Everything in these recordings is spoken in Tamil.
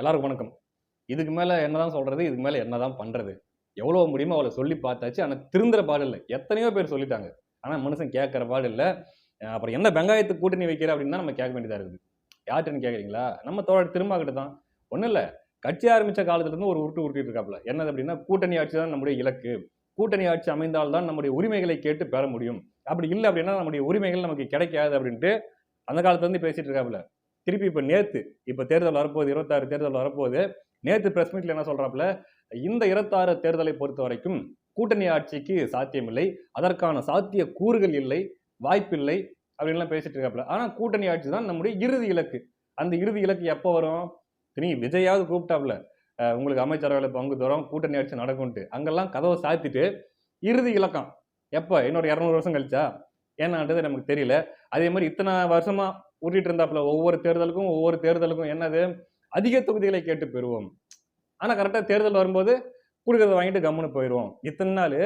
எல்லாருக்கும் வணக்கம். இதுக்கு மேலே என்னதான் சொல்றது இதுக்கு மேலே என்னதான் பண்றது? எவ்வளோ முடியுமோ அவளை சொல்லி பார்த்தாச்சு. ஆனால் திருந்துற பாடு இல்லை. எத்தனையோ பேர் சொல்லிட்டாங்க. ஆனால் மனுஷன் கேட்குற பாடு இல்லை. அப்புறம் எந்த வெங்காயத்துக்கு கூட்டணி வைக்கிற அப்படின்னு தான் நம்ம கேட்க வேண்டியதாக இருக்குது. யார்கிட்டன்னு கேட்குறீங்களா நம்ம தோழர் திருமாக்கிட்ட தான். ஒன்றும் இல்லை. கட்சி ஆரம்பித்த காலத்துலேருந்து ஒரு உருட்டு உருட்டிட்டு இருக்காப்புல என்னது அப்படின்னா கூட்டணி ஆட்சி தான் நம்முடைய இலக்கு. கூட்டணி ஆட்சி அமைந்தால் தான் நம்முடைய உரிமைகளை கேட்டு பெற முடியும். அப்படி இல்லை அப்படின்னா நம்முடைய உரிமைகள் நமக்கு கிடைக்காது அப்படின்ட்டு அந்த காலத்துலேருந்து பேசிட்டு இருக்காப்புல திருப்பி இப்போ நேற்று இப்போ தேர்தல் வரப்போகுது இருபத்தாறு தேர்தல் வரப்போகுது. நேற்று பிரஸ் மீட்ல என்ன சொல்றாப்புல? இந்த இருபத்தாறு தேர்தலை பொறுத்த வரைக்கும் கூட்டணி ஆட்சிக்கு சாத்தியமில்லை. அதற்கான சாத்திய கூறுகள் இல்லை வாய்ப்பில்லை அப்படின்லாம் பேசிட்டு இருக்காப்புல. ஆனால் கூட்டணி ஆட்சி தான் நம்முடைய இறுதி இலக்கு. அந்த இறுதி இலக்கு எப்போ வரும்? நீ விஜயாவது கூப்பிட்டாப்புல. உங்களுக்கு உங்களுக்கு அமைச்சரவையில பங்கு தூரம் கூட்டணி ஆட்சி நடக்கும்ட்டு அங்கெல்லாம் கதவை சாத்திட்டு இறுதி இலக்கம். எப்போ? இன்னொரு இரநூறு வருஷம் கழிச்சா? ஏன்னான்றது நமக்கு தெரியல. அதே மாதிரி இத்தனை வருஷமா ஊட்டிட்டு இருந்தாப்புல ஒவ்வொரு தேர்தலுக்கும் ஒவ்வொரு தேர்தலுக்கும் என்னது? அதிக தொகுதிகளை கேட்டு பெறுவோம். ஆனால் கரெக்டாக தேர்தல் வரும்போது கொடுக்கறத வாங்கிட்டு கம்முன்னு போயிடுவோம் இத்தனை நாள்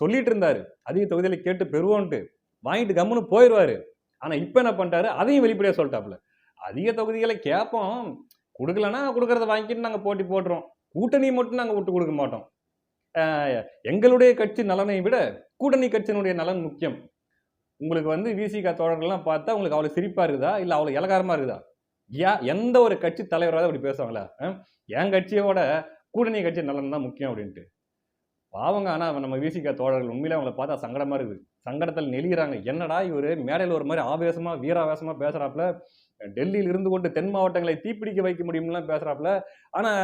சொல்லிட்டு இருந்தாரு அதிக தொகுதிகளை கேட்டு பெறுவோன்ட்டு. வாங்கிட்டு கம்முன்னு போயிடுவாரு ஆனால் இப்போ என்ன பண்ணிட்டாரு? அதையும் வெளிப்படையாக சொல்லிட்டாப்புல. அதிக தொகுதிகளை கேட்போம் கொடுக்கலன்னா கொடுக்கறத வாங்கிட்டு நாங்கள் போட்டி போடுறோம் கூட்டணி மட்டும் நாங்கள் விட்டு கொடுக்க மாட்டோம். எங்களுடைய கட்சி நலனை விட கூட்டணி கட்சியினுடைய நலன் முக்கியம். உங்களுக்கு வந்து விசிகா தோழர்கள்லாம் பார்த்தா உங்களுக்கு அவ்வளோ சிரிப்பாக இருக்குதா? இல்லை அவ்வளோ இலகாரமாக இருக்குதா? ஏன் எந்த ஒரு கட்சி தலைவராக அப்படி பேசுவாங்களா? என் கட்சியோட கூட்டணி கட்சி நலன் தான் முக்கியம் அப்படின்ட்டு. பாவங்க ஆனால் நம்ம விசிகா தோழர்கள் உண்மையிலே அவங்கள பார்த்தா சங்கடமாக இருக்குது. சங்கடத்தில் நெளிகிறாங்க என்னடா இவர்? மேடையில் ஒரு மாதிரி ஆவேசமாக வீராவேசமாக பேசுகிறாப்புல டெல்லியில் இருந்து கொண்டு தென் மாவட்டங்களை தீப்பிடிக்க வைக்க முடியும்லாம் பேசுகிறாப்புல ஆனால்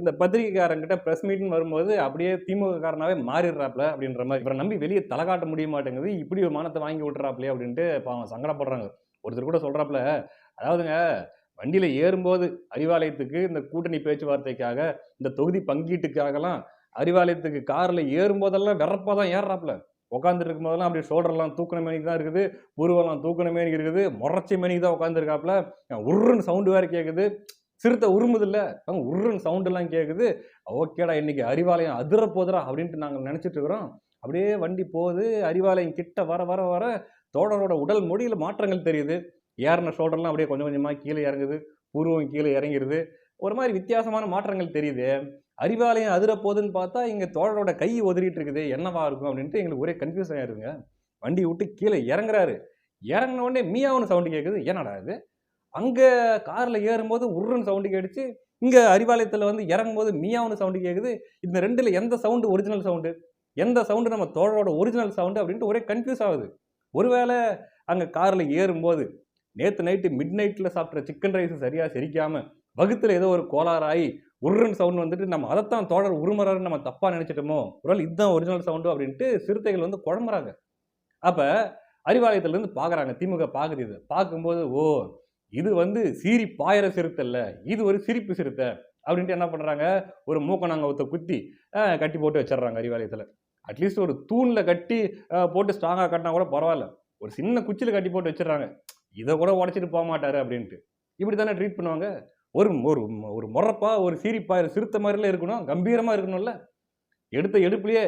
இந்த பத்திரிகைக்காரங்கிட்ட ப்ரெஸ் மீட்னு வரும்போது அப்படியே திமுககாரனாவே மாறிடுறாப்புல அப்படின்ற மாதிரி. இவரை நம்பி வெளியே தலை காட்ட முடிய மாட்டேங்குது. இப்படி ஒரு மானத்தை வாங்கி விட்டுறாப்லையே அப்படின்ட்டு பாவம் சங்கடப்படுறாங்க. ஒருத்தர் கூட சொல்கிறாப்புல அதாவதுங்க வண்டியில் ஏறும்போது அறிவாலயத்துக்கு இந்த கூட்டணி பேச்சுவார்த்தைக்காக இந்த தொகுதி பங்கீட்டுக்காகலாம் அறிவாலயத்துக்கு காரில் ஏறும்போதெல்லாம் வெறப்பாக தான் ஏறுறாப்புல. உட்காந்துட்டு இருக்கும் போதெல்லாம் அப்படி ஷோல்டர்லாம் தூக்கின மேனிக்கு தான் இருக்குது. புருவெல்லாம் தூக்கின மேனிக்கு இருக்குது. முறைச்சி மேனிக்கு தான் உட்காந்துருக்காப்புல உருன்னு சவுண்டு வேறு கேட்குது சிறுத்தை உருமுதில்ல உருன்னு சவுண்டெல்லாம் கேட்குது ஓகேடா இன்னைக்கு அறிவாலயம் அதிர போதுரா அப்படின்ட்டு நாங்கள் நினச்சிட்டு இருக்கிறோம். அப்படியே வண்டி போகுது. அறிவாலயம் கிட்ட வர வர வர தோழரோட உடல் மொழியில் மாற்றங்கள் தெரியுது. ஏறின ஷோல்டர்லாம் அப்படியே கொஞ்சம் கொஞ்சமாக கீழே இறங்குது. புருவம் கீழே இறங்கிடுது ஒரு மாதிரி வித்தியாசமான மாற்றங்கள் தெரியுது. அறிவாலயம் அதிர போகுதுன்னு பார்த்தா இங்கே தோழரோட கை உதறிட்டு இருக்குது. என்னவா இருக்கும் அப்படின்ட்டு எங்களுக்கு ஒரே கன்ஃபியூஸ் ஆயிருங்க வண்டி விட்டு கீழே இறங்குறாரு. இறங்கின உடனே மீயாவுன்னு சவுண்டு கேட்குது என்னடா இது? அங்கே காரில் ஏறும்போது உருன்னு சவுண்டு கேட்டுச்சு. இங்கே அறிவாலயத்தில் வந்து இறங்கும்போது மீயாவுன்னு சவுண்டு கேட்குது இந்த ரெண்டில் எந்த சவுண்டு ஒரிஜினல் சவுண்டு எந்த சவுண்டு நம்ம தோழரோட ஒரிஜினல் சவுண்டு அப்படின்ட்டு ஒரே கன்ஃபியூஸ் ஆகுது. ஒருவேளை அங்கே காரில் ஏறும்போது நேற்று நைட்டு மிட் நைட்டில் சாப்பிட்ற சிக்கன் ரைஸ் சரியாக செரிக்காமல் வகுத்தில் ஏதோ ஒரு கோளாறாகி உருன்னு சவுண்ட் வந்துட்டு நம்ம அதைத்தான் தோழர் உருமறாருன்னு நம்ம தப்பாக நினச்சிட்டோமோ? ஒருவேளை இதுதான் ஒரிஜினல் சவுண்டு அப்படின்ட்டு சிறுத்தைகள் வந்து குழம்புறாங்க. அப்போ அறிவாலயத்துலேருந்து பார்க்குறாங்க திமுக பார்க்குது இது. பார்க்கும்போது ஓ இது வந்து சீறி பாயிற சிறுத்தை இல்லை இது ஒரு சிரிப்பு சிறுத்தை அப்படின்ட்டு என்ன பண்ணுறாங்க ஒரு மூக்கணாங்க ஒருத்த குத்தி கட்டி போட்டு வச்சிடுறாங்க அறிவாலயத்தில். அட்லீஸ்ட் ஒரு தூணில் கட்டி போட்டு ஸ்ட்ராங்காக கட்டினா கூட பரவாயில்ல. ஒரு சின்ன குச்சியில் கட்டி போட்டு வச்சிடுறாங்க. இதை கூட உடச்சிட்டு போக மாட்டாரு அப்படின்ட்டு. இப்படி தானே ட்ரீட் பண்ணுவாங்க? ஒரு ஒரு ஒரு முறப்பா ஒரு சீரிப்பாயிர சிறுத்தை மாதிரிலாம் இருக்கணும் கம்பீரமாக இருக்கணும்ல. எடுத்த எடுப்புலையே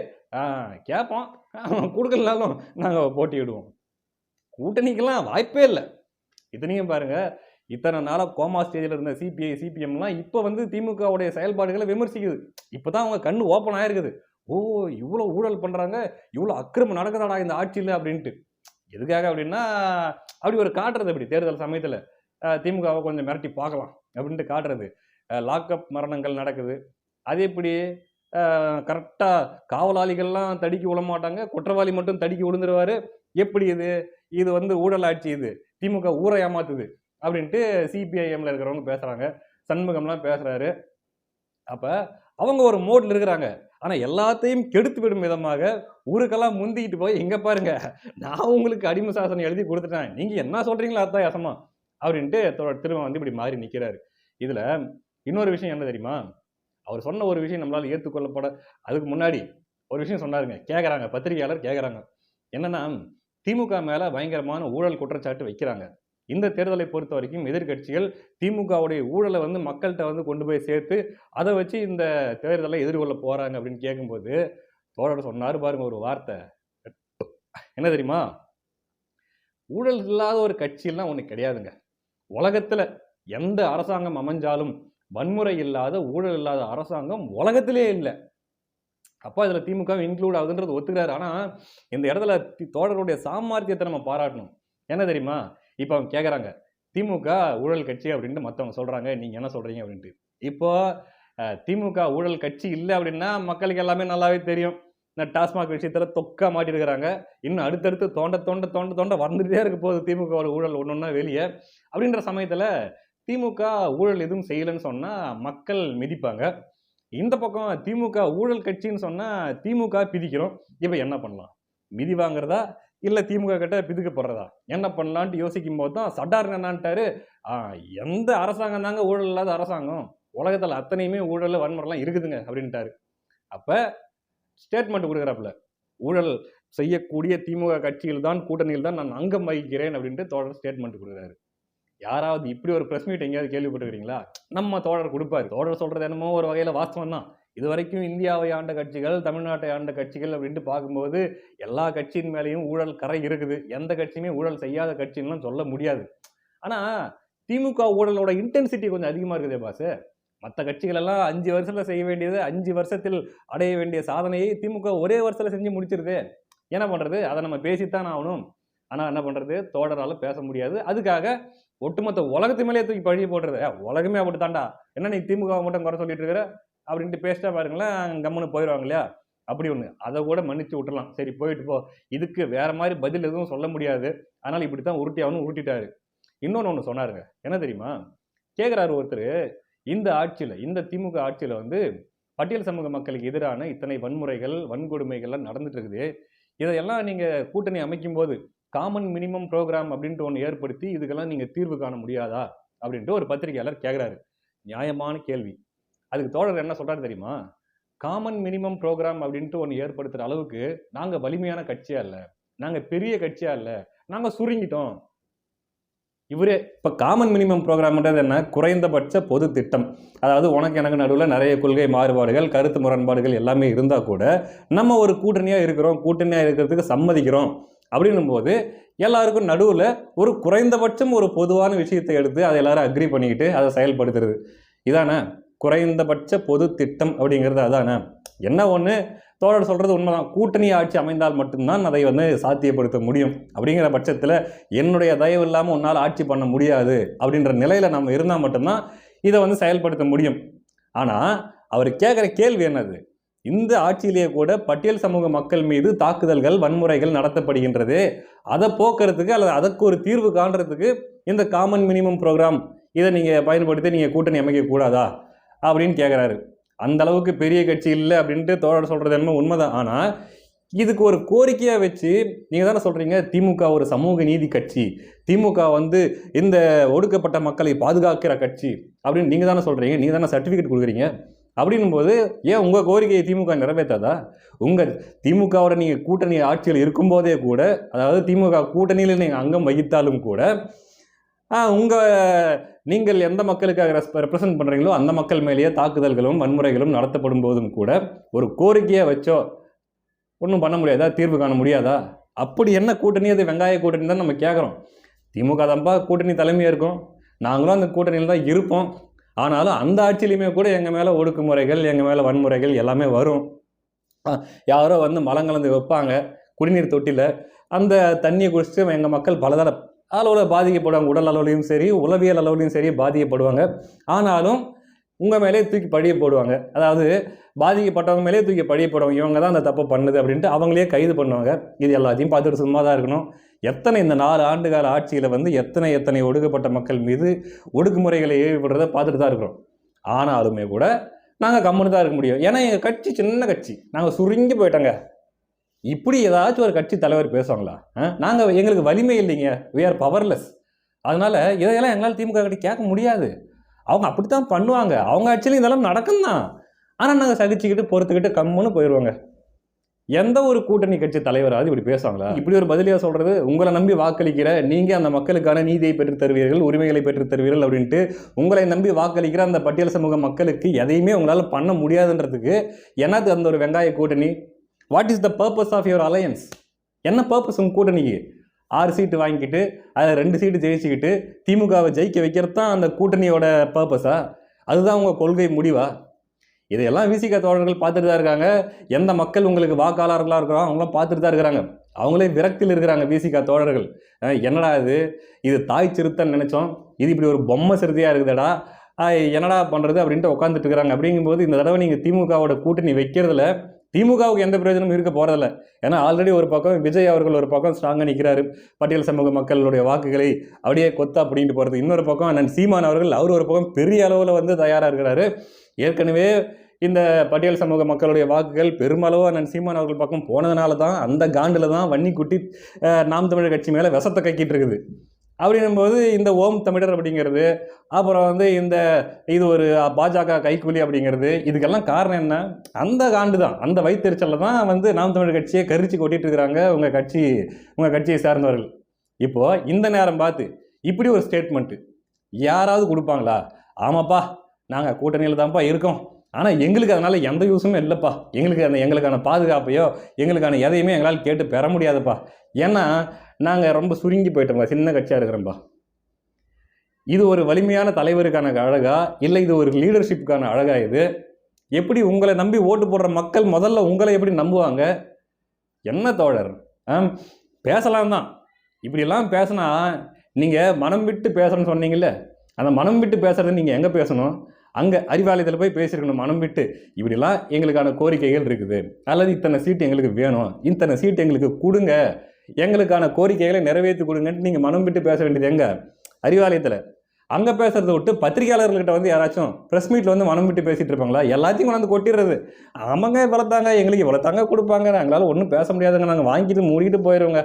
கேட்போம் கொடுக்கலனாலும் நாங்கள் போட்டியிடுவோம். கூட்டணிக்கெல்லாம் வாய்ப்பே இல்லை. இத்தனையும் பாருங்கள் இத்தனை நாளாக கோமா ஸ்டேஜில் இருந்த சிபிஐ சிபிஎம்லாம் இப்போ வந்து திமுகவுடைய செயல்பாடுகளை விமர்சிக்குது. இப்போதான் அவங்க கண்ணு ஓப்பன் ஆயிருக்குது. ஓ இவ்வளோ ஊழல் பண்ணுறாங்க இவ்வளோ அக்கிரமம் நடக்குதாடா இந்த ஆட்சியில் அப்படின்ட்டு. எதுக்காக அப்படின்னா அப்படி ஒரு காட்டுறது அப்படி தேர்தல் சமயத்தில். திமுகவை கொஞ்சம் மிரட்டி பார்க்கலாம். அப்படின்ட்டு காட்டுறது. லாக்அப் மரணங்கள் நடக்குது. அது எப்படி? கரெக்டாக காவலாளிகள்லாம் தடுக்கி விட மாட்டாங்க குற்றவாளி மட்டும் தடுக்கி விழுந்துருவாரு. எப்படி இது? இது வந்து ஊழல் ஆட்சி இது. திமுக ஊரை ஏமாத்துது அப்படின்ட்டு சிபிஐஎம்ல இருக்கிறவங்க பேசுகிறாங்க சண்முகம்லாம் பேசுகிறாரு அப்போ அவங்க ஒரு மோட்ல இருக்கிறாங்க. ஆனால் எல்லாத்தையும் கெடுத்து விடும் விதமாக ஊருக்கெல்லாம் முந்திக்கிட்டு போய் எங்கே பாருங்க நான் உங்களுக்கு அடிமை சாசனம் எழுதி கொடுத்துட்டேன். நீங்கள் என்ன சொல்கிறீங்களோ அதான் யசமா அப்படின்ட்டு திரும்ப வந்து இப்படி மாறி நிற்கிறாரு இதில் இன்னொரு விஷயம் என்ன தெரியுமா? அவர் சொன்ன ஒரு விஷயம் நம்மளால் ஏற்றுக்கொள்ளப்பட அதுக்கு முன்னாடி ஒரு விஷயம் சொன்னாருங்க. கேட்குறாங்க பத்திரிகையாளர் கேட்குறாங்க என்னன்னா திமுக மேலே பயங்கரமான ஊழல் குற்றச்சாட்டு வைக்கிறாங்க. இந்த தேர்தலை பொறுத்த வரைக்கும் எதிர்க்கட்சிகள் திமுகவுடைய ஊழலை வந்து மக்கள்கிட்ட வந்து கொண்டு போய் சேர்த்து அதை வச்சு இந்த தேர்தலை எதிர்கொள்ள போகிறாங்க அப்படின்னு கேட்கும்போது தோழர் சொன்னார் பாருங்க ஒரு வார்த்தை. என்ன தெரியுமா? ஊழல் இல்லாத ஒரு கட்சியெல்லாம் ஒன்று கிடையாதுங்க. உலகத்தில் எந்த அரசாங்கம் அமைஞ்சாலும் வன்முறை இல்லாத ஊழல் இல்லாத அரசாங்கம் உலகத்திலே இல்லை. அப்போ இதில் திமுக இன்க்ளூட் ஆகுதுன்றது ஒத்துக்கிறாரு. ஆனால் இந்த இடத்துல தோழருடைய தோழர்களுடைய சாமர்த்தியத்தை நம்ம பாராட்டணும். என்ன தெரியுமா? இப்போ அவங்க கேட்குறாங்க திமுக ஊழல் கட்சி அப்படின்ட்டு மற்றவங்க சொல்கிறாங்க நீங்கள் என்ன சொல்கிறீங்க அப்படின்ட்டு. இப்போ திமுக ஊழல் கட்சி இல்லை அப்படின்னா மக்களுக்கு எல்லாமே நல்லாவே தெரியும். இந்த டாஸ்மாக் விஷயத்தில் தொக்கா மாட்டிருக்கிறாங்க. இன்னும் அடுத்தடுத்து தோண்ட தோண்ட தோண்ட தோண்ட வந்துட்டே இருக்க போகுது. திமுக ஊழல் ஒன்று ஒன்றா வெளியே. அப்படின்ற சமயத்தில் திமுக ஊழல் எதுவும் செய்யலைன்னு சொன்னால் மக்கள் மிதிப்பாங்க. இந்த பக்கம் திமுக ஊழல் கட்சின்னு சொன்னால் திமுக பிதிக்கிறோம். இப்போ என்ன பண்ணலாம்? மிதி வாங்குறதா? இல்லை திமுக கிட்ட பிதுக்கப்படுறதா என்ன பண்ணலான்ட்டு யோசிக்கும் போது தான் சட்டார் என்னான்ட்டாரு. எந்த அரசாங்கம் தாங்க ஊழல் இல்லாத அரசாங்கம்? உலகத்தில் அத்தனையுமே ஊழல் வன்முறைலாம் இருக்குதுங்க அப்படின்ட்டாரு. அப்போ ஸ்டேட்மெண்ட் கொடுக்குறாப்புல. ஊழல் செய்யக்கூடிய திமுக கட்சியில் தான் கூட்டணியில் தான் நான் அங்கம் வகிக்கிறேன் அப்படின்ட்டு தோழர் ஸ்டேட்மெண்ட் கொடுக்குறாரு. யாராவது இப்படி ஒரு ப்ரெஸ் மீட் எங்கேயாவது கேள்விப்பட்டுக்கிறீங்களா நம்ம தோழர் கொடுப்பாரு. தோழர் சொல்கிறது என்னமோ ஒரு வகையில் வாஸ்தவம் தான். இது வரைக்கும் இந்தியாவை ஆண்ட கட்சிகள் தமிழ்நாட்டை ஆண்ட கட்சிகள் அப்படின்ட்டு பார்க்கும்போது எல்லா கட்சியின் மேலேயும் ஊழல் கரை இருக்குது. எந்த கட்சியுமே ஊழல் செய்யாத கட்சின்லாம் சொல்ல முடியாது. ஆனால் திமுக ஊழலோட இன்டென்சிட்டி கொஞ்சம் அதிகமாக இருக்குதே பாசு. மற்ற கட்சிகள் எல்லாம் அஞ்சு வருஷத்தில் செய்ய வேண்டியது அஞ்சு வருஷத்தில் அடைய வேண்டிய சாதனையை திமுக ஒரே வருஷத்தில் செஞ்சு முடிச்சிருது. என்ன பண்ணுறது அதை நம்ம பேசித்தான் ஆகணும். ஆனால் என்ன பண்ணுறது தோழரால் பேச முடியாது. அதுக்காக ஒட்டுமொத்த உலகத்து மேலேயே தூக்கி பழி போடுறது. உலகமே அப்படி தாண்டா என்ன நீ திமுக மட்டும் குறை சொல்லிட்டு இருக்கிற? அப்படின்ட்டு பேசிட்டா பாருங்களேன் கம்முன்னு போயிடுவாங்க இல்லையா? அப்படி ஒன்று அதை கூட மன்னிச்சு விட்டுலாம் சரி போயிட்டு போ. இதுக்கு வேற மாதிரி பதில் எதுவும் சொல்ல முடியாது. அதனால் இப்படி தான் உருட்டி ஆகணும் உருட்டிட்டாரு. இன்னொன்று ஒன்று சொன்னாருங்க. என்ன தெரியுமா? கேட்குறாரு ஒருத்தர். இந்த ஆட்சியில் இந்த திமுக ஆட்சியில் வந்து பட்டியல் சமூக மக்களுக்கு எதிரான இத்தனை வன்முறைகள் வன்கொடுமைகள்லாம் நடந்துட்டு இருக்குது. இதையெல்லாம் நீங்கள் கூட்டணி அமைக்கும் போது காமன் மினிமம் ப்ரோக்ராம் அப்படின்ட்டு ஒன்று ஏற்படுத்தி இதுக்கெல்லாம் நீங்கள் தீர்வு காண முடியாதா? அப்படின்ட்டு ஒரு பத்திரிகையாளர் கேட்குறாரு நியாயமான கேள்வி. அதுக்கு தோழர் என்ன சொல்கிறார் தெரியுமா? காமன் மினிமம் ப்ரோக்ராம் அப்படின்ட்டு ஒன்று ஏற்படுத்துகிற அளவுக்கு நாங்கள் வலிமையான கட்சியாக இல்லை. நாங்கள் பெரிய கட்சியாக இல்லை. நாங்கள் சுருங்கிட்டோம். இவரே இப்போ காமன் மினிமம் ப்ரோக்ராம்ன்றது என்ன? குறைந்தபட்ச பொது திட்டம். அதாவது உனக்கு எனக்கு நடுவில் நிறைய கொள்கை மாறுபாடுகள் கருத்து முரண்பாடுகள் எல்லாமே இருந்தால் கூட நம்ம ஒரு கூட்டணியாக இருக்கிறோம் கூட்டணியாக இருக்கிறதுக்கு சம்மதிக்கிறோம் அப்படின்னும் போது எல்லாருக்கும் நடுவில் ஒரு குறைந்தபட்சம் ஒரு பொதுவான விஷயத்தை எடுத்து அதை எல்லாரும் அக்ரி பண்ணிக்கிட்டு அதை செயல்படுத்துறது. இதானே? குறைந்தபட்ச பொது திட்டம் அப்படிங்கிறது அதானே? என்ன ஒன்று தோழர் சொல்கிறது உண்மைதான். கூட்டணி ஆட்சி அமைந்தால் மட்டும்தான் அதை வந்து சாத்தியப்படுத்த முடியும். அப்படிங்கிற பட்சத்தில் என்னுடைய தயவு இல்லாமல் உன்னால் ஆட்சி பண்ண முடியாது அப்படின்ற நிலையில் நம்ம இருந்தால் மட்டும்தான் இதை வந்து செயல்படுத்த முடியும். ஆனால் அவர் கேட்குற கேள்வி என்னது? இந்த ஆட்சியிலேயே கூட பட்டியல் சமூக மக்கள் மீது தாக்குதல்கள் வன்முறைகள் நடத்தப்படுகின்றது. அதை போக்குறதுக்கு அல்லது அதற்கு ஒரு தீர்வு காண்றதுக்கு இந்த காமன் மினிமம் ப்ரோக்ராம் இதை நீங்கள் பயன்படுத்தி நீங்கள் கூட்டணி அமைக்கக்கூடாதா அப்படின்னு கேட்குறாரு அந்த அளவுக்கு பெரிய கட்சி இல்லை அப்படின்ட்டு தோழர் சொல்கிறது என்னமோ உண்மைதான். ஆனால் இதுக்கு ஒரு கோரிக்கையாக வச்சு நீங்கள் தானே சொல்கிறீங்க திமுக ஒரு சமூக நீதி கட்சி. திமுக வந்து இந்த ஒடுக்கப்பட்ட மக்களை பாதுகாக்கிற கட்சி அப்படின்னு நீங்கள் தானே சொல்கிறீங்க நீங்கள் தானே சர்டிஃபிகேட் கொடுக்குறீங்க. அப்படின்னும் போது ஏன் உங்கள் கோரிக்கையை திமுக நிறைவேற்றாதா உங்கள் திமுகவோட நீங்கள் கூட்டணி ஆட்சியில் இருக்கும்போதே கூட அதாவது திமுக கூட்டணியில் நீங்கள் அங்கம் வகித்தாலும் கூட உங்கள் நீங்கள் எந்த மக்களுக்காக ரெப்ரசன்ட் பண்ணுறீங்களோ அந்த மக்கள் மேலேயே தாக்குதல்களும் வன்முறைகளும் நடத்தப்படும் போதும் கூட ஒரு கோரிக்கையை வச்சோ ஒன்றும் பண்ண முடியாதா? தீர்வு காண முடியாதா? அப்படி என்ன கூட்டணி? அது வெங்காய கூட்டணி தான் நம்ம கேட்குறோம் திமுக தான்ப்பா கூட்டணி தலைமையாக இருக்கும். நாங்களும் அந்த கூட்டணியில் தான் இருப்போம். ஆனாலும் அந்த ஆட்சியிலையுமே கூட எங்கள் மேலே ஒடுக்குமுறைகள் எங்கள் மேலே வன்முறைகள் எல்லாமே வரும். யாரோ வந்து மலங்கலந்து வைப்பாங்க. குடிநீர் தொட்டியில் அந்த தண்ணியை குடிச்சிட்டு எங்கள் மக்கள் பலதர அளவில் பாதிக்கப்படுவாங்க உடல் அளவுலையும் சரி உளவியல் அளவுலையும் சரி பாதிக்கப்படுவாங்க. ஆனாலும் உங்கள் மேலே தூக்கி பழிய போடுவாங்க. அதாவது பாதிக்கப்பட்டவங்க மேலே தூக்கி பழிய போடுவாங்க. இவங்க தான் அந்த தப்பை பண்ணுது அப்படின்ட்டு அவங்களே கைது பண்ணுவாங்க. இது எல்லாத்தையும் பார்த்துட்டு சும்மா தான் இருக்கணும். எத்தனை இந்த நாலு ஆண்டுகால ஆட்சியில் வந்து எத்தனை எத்தனை ஒடுக்கப்பட்ட மக்கள் மீது ஒடுக்குமுறைகளை ஏவிப்படுறதை பார்த்துட்டு தான் இருக்கிறோம். ஆனாலுமே கூட நாங்கள் கம்முன்னு தான் இருக்க முடியும். ஏன்னா எங்கள் கட்சி சின்ன கட்சி. நாங்கள் சுருங்கி போயிட்டோங்க. இப்படி ஏதாச்சும் ஒரு கட்சி தலைவர் பேசுவாங்களா? நாங்கள் எங்களுக்கு வலிமை இல்லைங்க. வி ஆர் பவர்லெஸ் அதனால் இதையெல்லாம் எங்களால் திமுக கிட்ட கேட்க முடியாது. அவங்க அப்படித்தான் பண்ணுவாங்க. அவங்க ஆட்சியிலும் இதெல்லாம் நடக்கும் தான் ஆனால் நாங்கள் சகிச்சுக்கிட்டு பொறுத்துக்கிட்டு கம்முன்னு போயிடுவாங்க எந்த ஒரு கூட்டணி கட்சி தலைவராவது இப்படி பேசுவாங்களா? இப்படி ஒரு பதிலியாக சொல்கிறது உங்களை நம்பி வாக்களிக்கிற நீங்கள் அந்த மக்களுக்கான நீதியை பெற்று தருவீர்கள் உரிமைகளை பெற்று தருவீர்கள் அப்படின்ட்டு உங்களை நம்பி வாக்களிக்கிற அந்த பட்டியல் சமூக மக்களுக்கு எதையுமே உங்களால் பண்ண முடியாதுன்றதுக்கு என்னது அந்த ஒரு வெங்காய கூட்டணி? What is the purpose of your alliance என்ன பர்பஸ் உங்கள் கூட்டணிக்கு? ஆறு சீட்டு வாங்கிக்கிட்டு அதில் ரெண்டு சீட்டு ஜெயிச்சுக்கிட்டு திமுகவை ஜெயிக்க வைக்கிறது தான் அந்த கூட்டணியோட பர்பஸா அதுதான் உங்கள் கொள்கை முடிவா? இதையெல்லாம் விசிக தோழர்கள் பார்த்துட்டு தான் இருக்காங்க. எந்த மக்கள் உங்களுக்கு வாக்காளர்களாக இருக்கிறோம் அவங்களாம் பார்த்துட்டு தான் இருக்கிறாங்க. அவங்களே விரக்தியில் இருக்கிறாங்க விசிக தோழர்கள். என்னடா இது? இது தாய் சிறுத்தைன்னு நினச்சோம். இது இப்படி ஒரு பொம்மை சிறுத்தையாக இருக்குதுடா. என்னடா பண்ணுறது அப்படின்ட்டு உட்காந்துட்டு இருக்கிறாங்க. அப்படிங்கும்போது இந்த தடவை நீங்கள் திமுகவோட கூட்டணி வைக்கிறதுல திமுகவுக்கு எந்த பிரயோஜனமும் இருக்க போகிறதில்ல ஏன்னா ஆல்ரெடி ஒரு பக்கம் விஜய் அவர்கள் ஒரு பக்கம் ஸ்ட்ராங்காக நிற்கிறாரு பட்டியல் சமூக மக்களுடைய வாக்குகளை அப்படியே கொத்தா அப்படின்ட்டு போகிறது இன்னொரு பக்கம் அண்ணன் சீமான் அவர்கள் அவர் ஒரு பக்கம் பெரிய அளவில் வந்து தயாராக இருக்கிறாரு. ஏற்கனவே இந்த பட்டியல் சமூக மக்களுடைய வாக்குகள் பெருமளவு அண்ணன் சீமான் அவர்கள் பக்கம் போனதுனால தான் அந்த காண்டில் தான் வன்னி குட்டி நாம் தமிழர் கட்சி மேலே விஷத்தை கக்கிட்டு இருக்குது. அப்படின்னும்போது இந்த ஓம் தமிழர் அப்படிங்கிறது அப்புறம் வந்து இந்த இது ஒரு பாஜக கைக்கூலி அப்படிங்கிறது இதுக்கெல்லாம் காரணம் என்ன? அந்த காண்டு தான் அந்த வைத்தறிச்சலில் தான் வந்து நாம் தமிழர் கட்சியை கரிச்சு கொட்டிட்டு இருக்கிறாங்க உங்கள் கட்சி உங்கள் கட்சியை சார்ந்தவர்கள். இப்போது இந்த நேரம் பார்த்து இப்படி ஒரு ஸ்டேட்மெண்ட்டு யாராவது கொடுப்பாங்களா? ஆமாப்பா நாங்கள் கூட்டணியில் தான்ப்பா இருக்கோம். ஆனால் எங்களுக்கு அதனால் எந்த யூஸுமே இல்லைப்பா. எங்களுக்கு அந்த எங்களுக்கான பாதுகாப்பையோ எங்களுக்கான எதையுமே எங்களால் கேட்டு பெற முடியாதுப்பா. ஏன்னா நாங்கள் ரொம்ப சுருங்கி போயிட்டோம்ப்பா. சின்ன கட்சியாக இருக்கிறோம்ப்பா இது ஒரு வலிமையான தலைவருக்கான அழகா இல்லை இது ஒரு லீடர்ஷிப்புக்கான அழகா இது? எப்படி உங்களை நம்பி ஓட்டு போடுற மக்கள் முதல்ல உங்களை எப்படி நம்புவாங்க? என்ன தோழர்? ஆ பேசலாம் தான். இப்படியெல்லாம் பேசினா நீங்கள் மனம் விட்டு பேசணும்னு சொன்னீங்கல்ல? அந்த மனம் விட்டு பேசுறது நீங்கள் எங்கே பேசணும்? அங்கே அறிவாலயத்தில் போய் பேசியிருக்கணும் மனம் விட்டு. இப்படிலாம் எங்களுக்கான கோரிக்கைகள் இருக்குது. அல்லது இத்தனை சீட்டு எங்களுக்கு வேணும். இத்தனை சீட்டு எங்களுக்கு கொடுங்க. எங்களுக்கான கோரிக்கைகளை நிறைவேற்றி கொடுங்கன்ட்டு நீங்கள் மனம் விட்டு பேச வேண்டியது எங்கே? அறிவாலயத்தில். அங்கே பேசுகிறத விட்டு பத்திரிகையாளர்கள்கிட்ட வந்து யாராச்சும் ப்ரெஸ் மீட்டில் வந்து மனம் விட்டு பேசிகிட்டு இருப்பாங்களா? எல்லாத்தையும் கொண்டாந்து கொட்டிடுறது. ஆமாங்க இவ்வளோ தாங்க. எங்களுக்கு இவ்வளோ தாங்க கொடுப்பாங்க. எங்களால் ஒன்றும் பேச முடியாதுங்க. நாங்கள் வாங்கிட்டு மூடிட்டு போயிடுவோங்க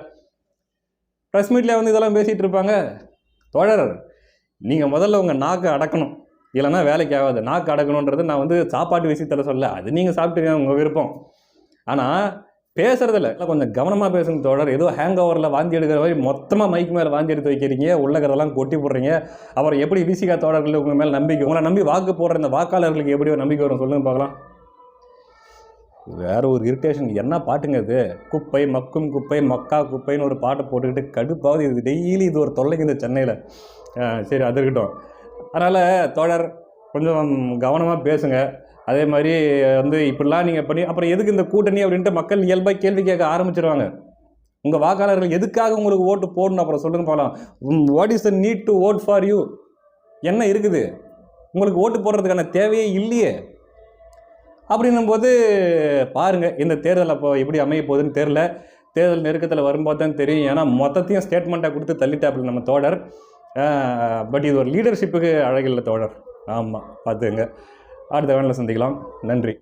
ப்ரெஸ் மீட்டில் வந்து இதெல்லாம் பேசிகிட்டு இருப்பாங்க. தோழர் நீங்கள் முதல்ல உங்கள் நாக்கை அடக்கணும். இல்லைன்னா வேலைக்கு ஆகாது. நாக்கு அடக்கணுன்றது நான் வந்து சாப்பாட்டு விஷயத்தில் சொல்ல அது நீங்கள் சாப்பிட்டுருங்க உங்கள் விருப்பம். ஆனால் பேசுறதில்ல. கொஞ்சம் கவனமாக பேசுங்க தோழர். ஏதோ ஹேங் ஓவரில் வாந்தி எடுக்கிற மாதிரி மொத்தமாக மைக்கு மேலே வாந்தி எடுத்து வைக்கிறீங்க. உள்ளக்கிறதெல்லாம் கொட்டி போடுறீங்க. அப்புறம் எப்படி விசிகா தோழர்கள் உங்கள் மேலே நம்பிக்கை? உங்களை நம்பி வாக்கு போடுற இந்த வாக்காளர்களுக்கு எப்படி ஒரு நம்பிக்கை வரும் சொல்லுங்க பார்க்கலாம். வேற ஒரு இரிட்டேஷன் என்ன பாட்டுங்க இது? குப்பை மக்கும் குப்பை மக்கா குப்பைன்னு ஒரு பாட்டை போட்டுக்கிட்டு கடுப்பாவது இது டெய்லி இது ஒரு தொல்லைங்க இந்த சென்னையில். சரி அது இருக்கட்டும். அதனால் தோழர் கொஞ்சம் கவனமாக பேசுங்க. அதே மாதிரி வந்து இப்படிலாம் நீங்கள் பண்ணி அப்புறம் எதுக்கு இந்த கூட்டணி அப்படின்ட்டு மக்கள் இயல்பாக கேள்வி கேட்க ஆரம்பிச்சிருவாங்க. உங்கள் வாக்காளர்கள் எதுக்காக உங்களுக்கு ஓட்டு போடணும்? அப்புறம் சொல்லுங்க போகலாம் what is the need to vote for you என்ன இருக்குது? உங்களுக்கு ஓட்டு போடுறதுக்கான தேவையே இல்லையே. அப்படின்னும் போது பாருங்கள் இந்த தேர்தல் அப்போ எப்படி அமைய போகுதுன்னு தெரில தேர்தல் நெருக்கத்தில் வரும்போது தான் தெரியும். ஏன்னா மொத்தத்தையும் ஸ்டேட்மெண்ட்டாக கொடுத்து தள்ளிட்டாப்புல நம்ம தோழர். பட் இது ஒரு லீடர்ஷிப்புக்கு அழகில்லை தோழர். ஆமாம் பார்த்துங்க அடுத்த வேனில் சந்திக்கலாம். நன்றி.